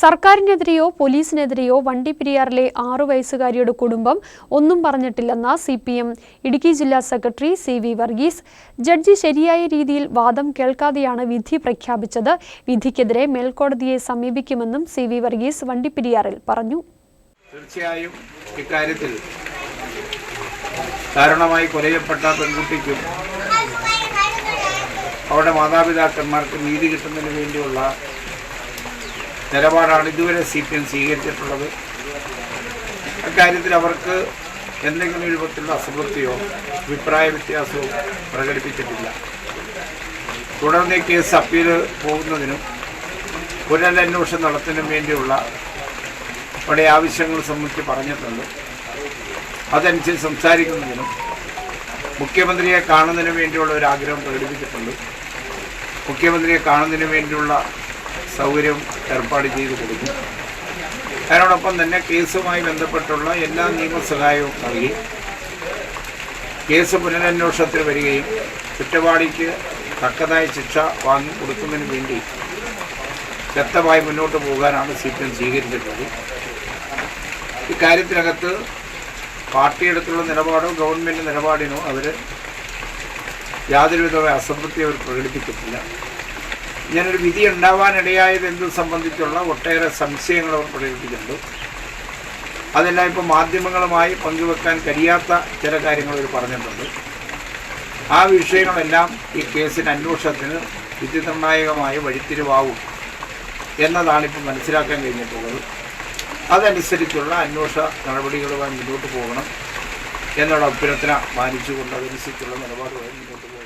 സർക്കാരിനെതിരെയോ പോലീസിനെതിരെയോ വണ്ടിപ്പെരിയാറിലെ ആറു വയസ്സുകാരിയുടെ കുടുംബം ഒന്നും പറഞ്ഞിട്ടില്ലെന്ന സി പി എം ഇടുക്കി ജില്ലാ secretary C V Varghese. Judge ശരിയായ രീതിയിൽ വാദം കേൾക്കാതെയാണ് വിധി പ്രഖ്യാപിച്ചത്. വിധിക്കെതിരെ മേൽക്കോടതിയെ സമീപിക്കുമെന്നും സി വി വർഗീസ് വണ്ടിപ്പെരിയാറിൽ പറഞ്ഞു. തീർച്ചയായും ഇക്കാര്യത്തിൽ കാരണമായി കൊലയപ്പെട്ട പെൺകുട്ടിക്കും അവരുടെ മാതാപിതാക്കന്മാർക്ക് നീതി കിട്ടുന്നതിന് വേണ്ടിയുള്ള നിലപാടാണ് ഇതുവരെ സി പി എം സ്വീകരിച്ചിട്ടുള്ളത്. അക്കാര്യത്തിൽ അവർക്ക് എന്തെങ്കിലും രൂപത്തിലുള്ള അസംതൃപ്തിയോ അഭിപ്രായ വ്യത്യാസമോ പ്രകടിപ്പിച്ചിട്ടില്ല. തുടർന്ന് കേസ് അപ്പീൽ പോകുന്നതിനും പുനരന്വേഷണം നടത്തുന്നതിനും വേണ്ടിയുള്ള അവിടെ ആവശ്യങ്ങൾ സംബന്ധിച്ച് പറഞ്ഞിട്ടുണ്ട്. അതനുസരിച്ച് സംസാരിക്കുന്നതിനും മുഖ്യമന്ത്രിയെ കാണുന്നതിനു വേണ്ടിയുള്ള ഒരു ആഗ്രഹം പ്രകടിപ്പിച്ചിട്ടുണ്ട്. മുഖ്യമന്ത്രിയെ കാണുന്നതിനു വേണ്ടിയുള്ള സൗകര്യം ഏർപ്പാട് ചെയ്തു കൊടുക്കും. അതിനോടൊപ്പം തന്നെ കേസുമായി ബന്ധപ്പെട്ടുള്ള എല്ലാ നിയമസഹായവും നൽകി. കേസ് പുനരന്വേഷണത്തിന് വരികയും കുറ്റവാളിക്ക് തക്കതായ ശിക്ഷ വാങ്ങി കൊടുക്കുന്നതിന് വേണ്ടി വ്യക്തമായി മുന്നോട്ട് പോകാനാണ് സി പി എം സ്വീകരിച്ചിട്ടുള്ളത്. ഇക്കാര്യത്തിനകത്ത് പാർട്ടിയെടുത്തുള്ള നിലപാടോ ഗവൺമെന്റ് നിലപാടിനോ അവർ യാതൊരുവിധമായ അസംതൃപ്തി അവർ പ്രകടിപ്പിച്ചിട്ടില്ല. ഇങ്ങനൊരു വിധി ഉണ്ടാവാനിടയായത് എന്ത് സംബന്ധിച്ചുള്ള ഒട്ടേറെ സംശയങ്ങൾ അവർ പ്രകടിപ്പിച്ചിട്ടുണ്ട്. അതെല്ലാം ഇപ്പോൾ മാധ്യമങ്ങളുമായി പങ്കുവെക്കാൻ കഴിയാത്ത ചില കാര്യങ്ങൾ അവർ പറഞ്ഞിട്ടുണ്ട്. ആ വിഷയങ്ങളെല്ലാം ഈ കേസിന് അന്വേഷണത്തിന് വിധി നിർണായകമായ വഴിത്തിരിവാകും എന്നതാണ് ഇപ്പോൾ മനസ്സിലാക്കാൻ കഴിഞ്ഞിട്ടുള്ളത്. അതനുസരിച്ചുള്ള അന്വേഷണ നടപടികളുമായി മുന്നോട്ട് പോകണം എന്നുള്ള അഭ്യർത്ഥന മാനിച്ചുകൊണ്ട് അതനുസരിച്ചുള്ള നിലപാടുമായി മുന്നോട്ട് പോകാൻ